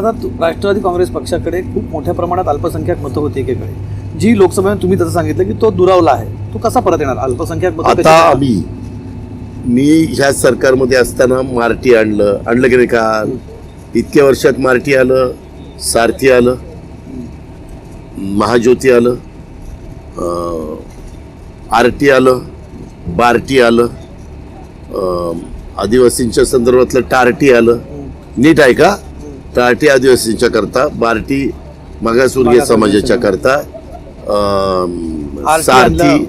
दादा तू- राष्ट्रवादी काँग्रेस पक्षाकडे खूप मोठ्या प्रमाणात अल्पसंख्याक मतं होती एकेकडे. जी लोकसभेत तुम्ही तसं सांगितलं की तो दुरावला आहे. तो कसा परत येणार? अल्पसंख्याक आता? आम्ही मी ह्या सरकारमध्ये असताना मार्टी आणलं. आणलं की नाही का? इतक्या वर्षात मार्टी आलं सारथी आलं महाज्योती आलं आर टी आलं बार्टी आलं आदिवासींच्या संदर्भातलं टार्टी आलं. नीट आहे का? टार्टी आदिवासींच्या करता बार्टी मागासवर्गीय समाजाच्या करता सारथी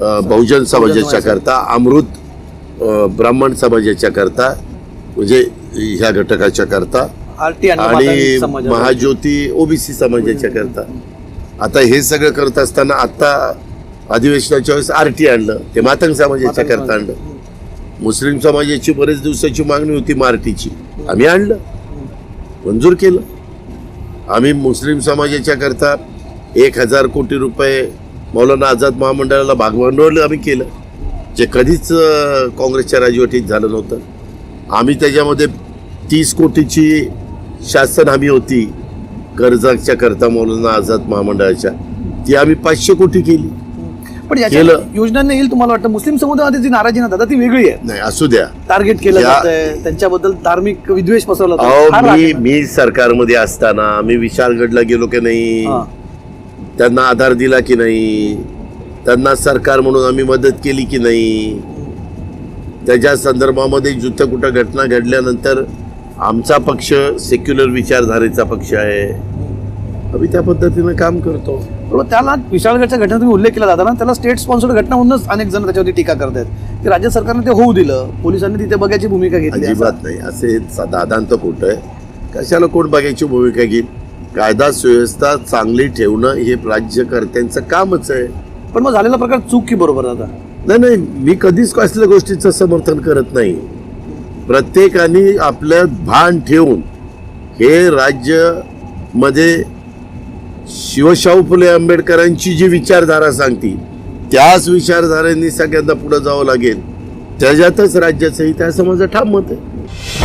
बहुजन समाजाच्या करता अमृत ब्राह्मण समाजाच्या करता म्हणजे ह्या घटकाच्या करता आणि महाज्योती ओबीसी समाजाच्या करता. आता हे सगळं करत असताना आता अधिवेशनाच्या वेळेस आरटी आणलं ते मातंग समाजाच्या करता. आणलं. मुस्लिम समाजाची बरेच दिवसाची मागणी होती मारटीची आम्ही आणलं. मंजूर केलं. आम्ही मुस्लिम समाजाच्या करता एक हजार कोटी रुपये मौलाना आझाद महामंडळाला भागभांडवल आम्ही केलं जे कधीच काँग्रेसच्या राजवटीत झालं नव्हतं. आम्ही त्याच्यामध्ये तीस कोटीची शासन हमी होती कर्जाच्या करता मौलाना आझाद महामंडळाच्या. ती आम्ही पाचशे कोटी केली. पण याच्या केलं. योजनांना येईल तुम्हाला वाटतं? मुस्लिम समुदायामध्ये जी नाराजी ना दादा ती वेगळी आहे. नाही असू द्या. टार्गेट केलं या- जातंय. त्यांच्याबद्दल धार्मिक विद्वेष पसरवला जातोय. अहो फार राग मी आहे. मी सरकारमध्ये असताना मी विशालगडला गेलो की नाही? हा. त्यांना आधार दिला की नाही? त्यांना सरकार म्हणून आम्ही मदत केली की नाही? त्याच्या संदर्भामध्ये जिथं कुठं घटना घडल्यानंतर आमचा पक्ष सेक्युलर विचारधारेचा पक्ष आहे. आम्ही त्या पद्धतीनं काम करतो. बरोबर त्याला विशाळगडच्या घटना तुम्ही उल्लेख केला जाता ना त्याला स्टेट स्पॉन्सर्ड घटना म्हणूनच अनेक जण त्याच्यावरती टीका करतायत. की राज्य सरकारने ते होऊ दिलं. पोलिसांनी तिथे बघायची भूमिका घेतली. अजिबात नाही. असे दादांत खोटं आहे. कशाला कोण बघायची भूमिका घेईल? कायदा सुव्यवस्था चांगली ठेवणं हे राज्यकर्त्यांचं कामच आहे. पण मग झालेला प्रकार चूक की बरोबर दादा नाही नाही. मी कधीच कसल्या गोष्टीचं समर्थन करत नाही. प्रत्येकाने आपलं भान ठेवून हे राज्यमध्ये शिवशाहू फुले आंबेडकरांची जी विचारधारा सांगती त्याच विचारधारेने सगळ्यांना पुढे जावं लागेल. त्याच्यातच राज्याचंही त्या समाजात ठाम मत आहे.